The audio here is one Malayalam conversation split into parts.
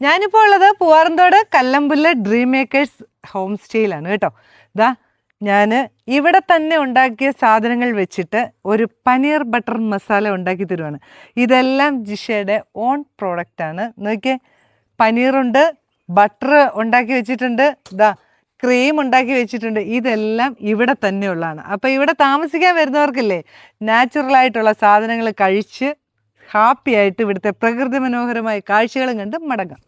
ഞാനിപ്പോൾ ഉള്ളത് Poovaranthode Kallampulla dream makers home സ്റ്റേയിലാണ് കേട്ടോ. ഇതാ ഞാൻ ഇവിടെ തന്നെ ഉണ്ടാക്കിയ സാധനങ്ങൾ വെച്ചിട്ട് ഒരു പനീർ ബട്ടർ മസാല ഉണ്ടാക്കി തരുവാണ്. ഇതെല്ലാം ജിഷയുടെ ഓൺ പ്രോഡക്റ്റാണ് നോക്കിയേ പനീറുണ്ട് ബട്ടർ ഉണ്ടാക്കി വെച്ചിട്ടുണ്ട് ഇതാ ക്രീം ഉണ്ടാക്കി വെച്ചിട്ടുണ്ട്. ഇതെല്ലാം ഇവിടെ തന്നെയുള്ളതാണ് അപ്പോൾ ഇവിടെ താമസിക്കാൻ വരുന്നവർക്കില്ലേ നാച്ചുറലായിട്ടുള്ള സാധനങ്ങൾ കഴിച്ച് ഹാപ്പി ആയിട്ട് ഇവിടുത്തെ പ്രകൃതി മനോഹരമായ കാഴ്ചകളും കണ്ട് മടങ്ങാം.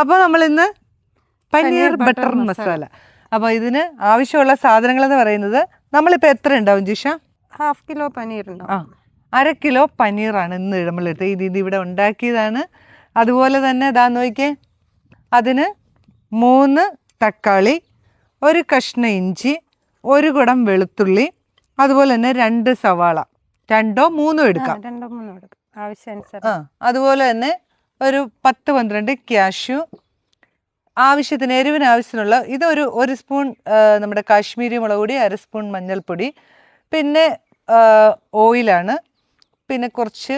അപ്പോൾ നമ്മൾ ഇന്ന് പനീർ ബട്ടർ മസാല. അപ്പോൾ ഇതിന് ആവശ്യമുള്ള സാധനങ്ങൾ എന്ന് പറയുന്നത് നമ്മളിപ്പോൾ എത്ര ഉണ്ടാവും ജിഷ? ഹാഫ് കിലോ പനീർ ആ അര കിലോ പനീറാണ് ഇന്ന് നമ്മളെടുത്ത് ഇത് ഇത് ഇവിടെ ഉണ്ടാക്കിയതാണ്. അതുപോലെ തന്നെ ഇതാ നോക്കിയേ. അതിന് മൂന്ന് തക്കാളി ഒരു കഷ്ണ ഇഞ്ചി ഒരു കുടം വെളുത്തുള്ളി അതുപോലെ തന്നെ രണ്ട് സവാള. രണ്ടോ മൂന്നോ എടുക്കാം. രണ്ടോ മൂന്നോ എടുക്കും. ആ അതുപോലെ തന്നെ ഒരു പത്ത് പന്ത്രണ്ട് ക്യാഷ്യൂ. ആവശ്യത്തിന് എരിവിന് ആവശ്യത്തിനുള്ള ഇതൊരു ഒരു സ്പൂൺ നമ്മുടെ കാശ്മീരി മുളക് പൊടി അര സ്പൂൺ മഞ്ഞൾപ്പൊടി. പിന്നെ ഓയിലാണ്. പിന്നെ കുറച്ച്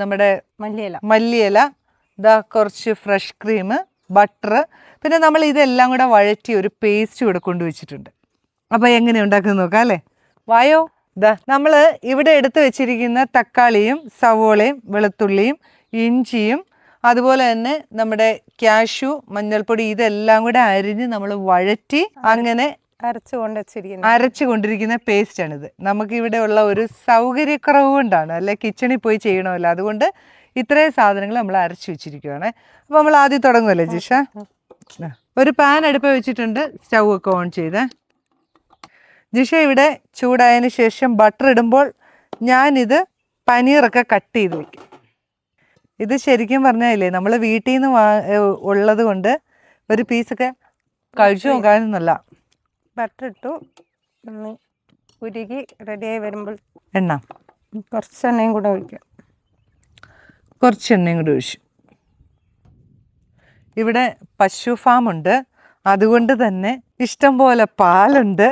നമ്മുടെ മല്ലിയില. മല്ലിയില ഇതാ കുറച്ച് ഫ്രഷ് ക്രീം ബട്ടർ പിന്നെ നമ്മൾ ഇതെല്ലാം കൂടെ വഴറ്റി ഒരു പേസ്റ്റ് ഇവിടെ കൊണ്ടുവച്ചിട്ടുണ്ട്. അപ്പോൾ എങ്ങനെ ഉണ്ടാക്കുന്നത് നോക്കാം അല്ലേ? വായോ? ഇതാ നമ്മൾ ഇവിടെ എടുത്തു വെച്ചിരിക്കുന്ന തക്കാളിയും സവോളയും വെളുത്തുള്ളിയും ഇഞ്ചിയും അതുപോലെ തന്നെ നമ്മുടെ ക്യാഷു മഞ്ഞൾപ്പൊടി ഇതെല്ലാം കൂടെ അരിഞ്ഞ് നമ്മൾ വഴറ്റി അങ്ങനെ അരച്ചു കൊണ്ടിരിക്കുന്ന പേസ്റ്റ് പേസ്റ്റാണിത്. നമുക്ക് ഇവിടെ ഉള്ള ഒരു സൗകര്യക്കുറവ് കൊണ്ടാണ് അല്ലെ? കിച്ചണിൽ പോയി ചെയ്യണമല്ലോ. അതുകൊണ്ട് ഇത്രയും സാധനങ്ങൾ നമ്മൾ അരച്ചു വെച്ചിരിക്കുവാണ്. അപ്പോൾ നമ്മൾ ആദ്യം തുടങ്ങുമല്ലേ ജിഷ? ഒരു പാൻ അടുപ്പ് വെച്ചിട്ടുണ്ട് സ്റ്റൗ ഒക്കെ ഓൺ ചെയ്ത്. ജിഷ ഇവിടെ ചൂടായതിന് ശേഷം ബട്ടർ ഇടുമ്പോൾ ഞാനിത് പനീറൊക്കെ കട്ട് ചെയ്ത് വെക്കും. ഇത് ശരിക്കും പറഞ്ഞാലേ നമ്മൾ വീട്ടിൽ നിന്ന് വാ ഉള്ളത് കൊണ്ട് ഒരു പീസൊക്കെ കഴിച്ചു നോക്കാനൊന്നല്ല. ബട്ടർ ഇട്ടു ഉരുകി റെഡിയായി വരുമ്പോൾ എണ്ണ. കുറച്ച് എണ്ണയും കൂടെ ഒഴിക്കാം. കുറച്ച് എണ്ണയും കൂടെ ഒഴിച്ചു. ഇവിടെ പശു ഫാമുണ്ട് ഉണ്ട്. അതുകൊണ്ട് തന്നെ ഇഷ്ടം പോലെ പാലുണ്ട്.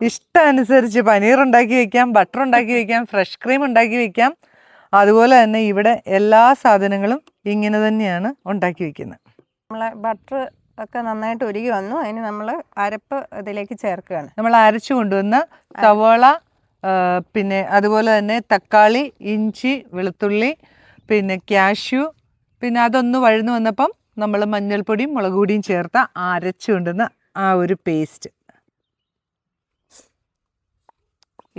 ഇഷ്ടമനുസരിച്ച് പനീർ ഉണ്ടാക്കി വെക്കാം ബട്ടർ ഉണ്ടാക്കി വെക്കാം ഫ്രഷ് ക്രീം ഉണ്ടാക്കി വെക്കാം. അതുപോലെ തന്നെ ഇവിടെ എല്ലാ സാധനങ്ങളും ഇങ്ങനെ തന്നെയാണ് ഉണ്ടാക്കി വെക്കുന്നത്. നമ്മളെ ബട്ടർ ഒക്കെ നന്നായിട്ട് ഒരുകി വന്നു. അതിന് നമ്മൾ അരപ്പ് ഇതിലേക്ക് ചേർക്കുകയാണ്. നമ്മൾ അരച്ചു കൊണ്ടുവന്ന സവോള പിന്നെ അതുപോലെ തന്നെ തക്കാളി ഇഞ്ചി വെളുത്തുള്ളി പിന്നെ ക്യാഷ്യു. പിന്നെ അതൊന്ന് വഴന്നു വന്നപ്പം നമ്മൾ മഞ്ഞൾപ്പൊടിയും മുളക് പൊടിയും ചേർത്ത അരച്ചു കൊണ്ടുവന്ന ആ ഒരു പേസ്റ്റ്.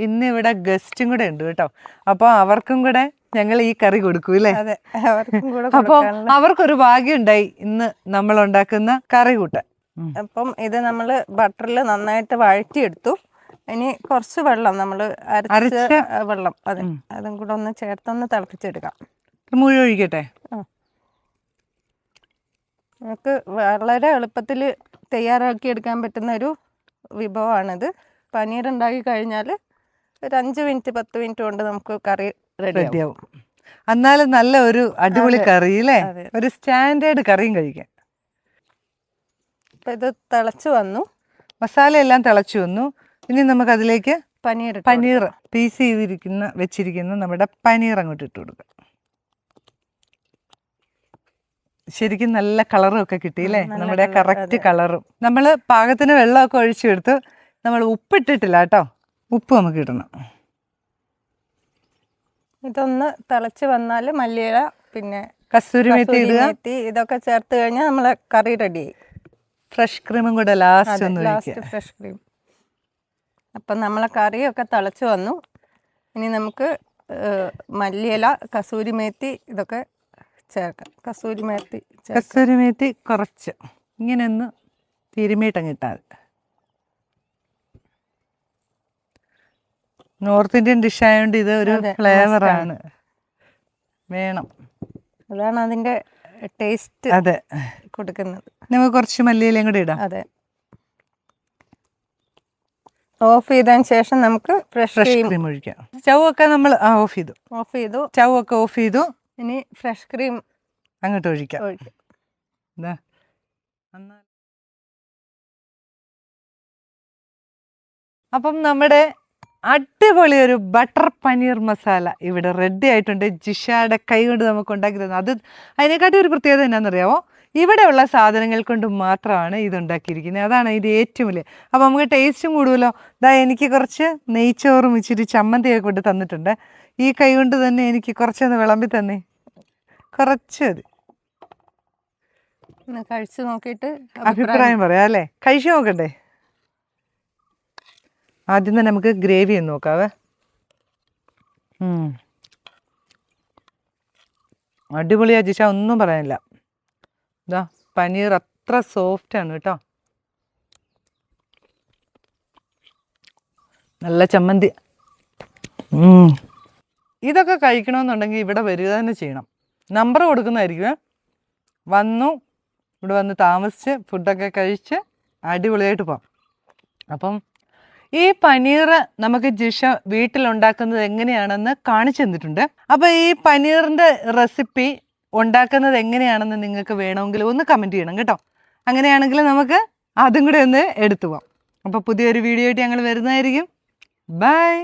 ഇന്ന് ഇവിടെ ഗസ്റ്റും കൂടെ ഉണ്ട് കേട്ടോ. അപ്പോൾ അവർക്കും കൂടെ ഞങ്ങൾ ഈ കറി കൊടുക്കും അല്ലേ? അതെ അവർക്കും കൂടെ അപ്പോൾ അവർക്കൊരു ഭാഗ്യം ഉണ്ടായി ഇന്ന് നമ്മൾ ഉണ്ടാക്കുന്ന കറി കൂട്ടാൻ. അപ്പം ഇത് നമ്മൾ ബട്ടറിൽ നന്നായിട്ട് വഴറ്റിയെടുത്തു. ഇനി കുറച്ച് വെള്ളം നമ്മൾ അരച്ച അരച്ച വെള്ളം അതെ. അതും കൂടെ ഒന്ന് ചേർത്തൊന്ന് തിളപ്പിച്ചെടുക്കാം. മുഴുവൻ ഒഴിക്കട്ടെ? നമുക്ക് വളരെ എളുപ്പത്തിൽ തയ്യാറാക്കി എടുക്കാൻ പറ്റുന്ന ഒരു വിഭവമാണിത്. പനീർ ഉണ്ടാക്കി കഴിഞ്ഞാൽ ഒരു അഞ്ച് മിനിറ്റ് പത്ത് മിനിറ്റ് കൊണ്ട് നമുക്ക് കറി റെഡി റെഡിയാവും എന്നാലും നല്ല ഒരു അടിപൊളി കറി അല്ലേ ഒരു സ്റ്റാൻഡേർഡ് കറിയും കഴിക്കാം. ഇത് തിളച്ചു വന്നു. മസാല എല്ലാം തിളച്ചു വന്നു. ഇനി നമുക്ക് അതിലേക്ക് പനീർ പനീർ പീസ് ചെയ്തിരിക്കുന്ന വെച്ചിരിക്കുന്ന നമ്മുടെ പനീർ അങ്ങോട്ട് ഇട്ട് കൊടുക്കാം. ശരിക്കും നല്ല കളറും ഒക്കെ കിട്ടിയില്ലേ അല്ലേ നമ്മുടെ കറക്റ്റ് കളറും നമ്മൾ പാകത്തിന് വെള്ളമൊക്കെ ഒഴിച്ചെടുത്ത് നമ്മൾ ഉപ്പിട്ടിട്ടില്ല കേട്ടോ. ഉപ്പ് നമുക്ക് ഇടണം. ഇതൊന്ന് തിളച്ച് വന്നാൽ മല്ലിയില പിന്നെ കസ്തൂരി മേത്തി ഇടുക. ഇതൊക്കെ ചേർത്ത് കഴിഞ്ഞാൽ നമ്മളെ കറി റെഡി ഫ്രഷ് ക്രീമും കൂടെ ലാസ്റ്റ് ഒന്ന് ലാസ്റ്റ് ഫ്രഷ് ക്രീം അപ്പം നമ്മളെ കറിയൊക്കെ തിളച്ച് വന്നു. ഇനി നമുക്ക് മല്ലിയില കസൂരി മേത്തി ഇതൊക്കെ ചേർക്കാം. കസൂരി മേത്തി കസൂരി മേത്തി കുറച്ച്. ഇങ്ങനെ ഒന്ന് തിരുമിയിട്ടങ്ങ് ഇട്ടാൽ മതി നോർത്ത് ഇന്ത്യൻ ഡിഷ് ആയതുകൊണ്ട് ഇത് ഒരു ഫ്ലേവറാണ് ഫ്ലേവർ ആണ്. വേണം. അതാണ് അതിന്റെ ടേസ്റ്റ് അതെ. കൊടുക്കുന്നത്. നമുക്ക് കുറച്ച് മല്ലിയിലയും കൂടി ഇടാം. അതെ. ഓഫ് ചെയ്തതിന് ശേഷം നമുക്ക് ഫ്രഷ് ക്രീം ഒഴിക്കാം. സ്റ്റൗ ഒക്കെ നമ്മൾ ഓഫ് ചെയ്തു. ഓഫ് ചെയ്തു. സ്റ്റൗ ഒക്കെ ഓഫ് ചെയ്തു. ഇനി ഫ്രഷ് ക്രീം അങ്ങോട്ട് ഒഴിക്കാം. അപ്പം നമ്മുടെ അടിപൊളി ഒരു ബട്ടർ പനീർ മസാല. ഇവിടെ റെഡി ആയിട്ടുണ്ട്. ജിഷയുടെ കൈ കൊണ്ട് നമുക്ക് ഉണ്ടാക്കി തന്നത് അത് അതിനെക്കാട്ടി ഒരു പ്രത്യേകത എന്നാണെന്നറിയാമോ ഇവിടെയുള്ള സാധനങ്ങൾ കൊണ്ട് മാത്രമാണ് ഇത് ഉണ്ടാക്കിയിരിക്കുന്നത്. അതാണ് ഇതിന്റെ ഏറ്റവും വലിയ. അപ്പോൾ നമുക്ക് ടേസ്റ്റും കൂടുമല്ലോ ഇതാ എനിക്ക് കുറച്ച് നെയ്ച്ചോറും ഇച്ചിരി ചമ്മന്തിയൊക്കെ കൊണ്ട് തന്നിട്ടുണ്ട്. ഈ കൈ കൊണ്ട് തന്നെ എനിക്ക് കുറച്ചൊന്ന് വിളമ്പി തന്നേ. കുറച്ച് മതി. കഴിച്ച് കഴിച്ചു നോക്കിയിട്ട് അഭിപ്രായം. പറയാം അല്ലേ? കഴിച്ചു നോക്കണ്ടേ? ആദ്യം തന്നെ നമുക്ക് ഗ്രേവി ഒന്ന് നോക്കാവേ. അടിപൊളിയാ ജിഷ ഒന്നും പറയാനില്ല. ഇതാ പനീർ അത്ര സോഫ്റ്റ് ആണ് കേട്ടോ. നല്ല ചമ്മന്തി. ഇതൊക്കെ കഴിക്കണമെന്നുണ്ടെങ്കിൽ ഇവിടെ വരിക തന്നെ ചെയ്യണം. നമ്പർ കൊടുക്കുന്നതായിരിക്കും വന്നു ഇവിടെ വന്ന് താമസിച്ച് ഫുഡൊക്കെ കഴിച്ച് അടിപൊളിയായിട്ട് പോകാം അപ്പം ഈ പനീർ നമുക്ക് ജിഷ വീട്ടിലുണ്ടാക്കുന്നത് എങ്ങനെയാണെന്ന് കാണിച്ചു തന്നിട്ടുണ്ട്. അപ്പോൾ ഈ പനീറിന്റെ റെസിപ്പി ഉണ്ടാക്കുന്നത് എങ്ങനെയാണെന്ന് നിങ്ങൾക്ക് വേണമെങ്കിൽ ഒന്ന് കമന്റ് ചെയ്യണം കേട്ടോ. അങ്ങനെയാണെങ്കിൽ നമുക്ക് അതും കൂടെ ഒന്ന് എടുത്തു പോവാം. അപ്പോൾ പുതിയൊരു വീഡിയോ ആയിട്ട് ഞങ്ങൾ വരുന്നതായിരിക്കും. ബൈ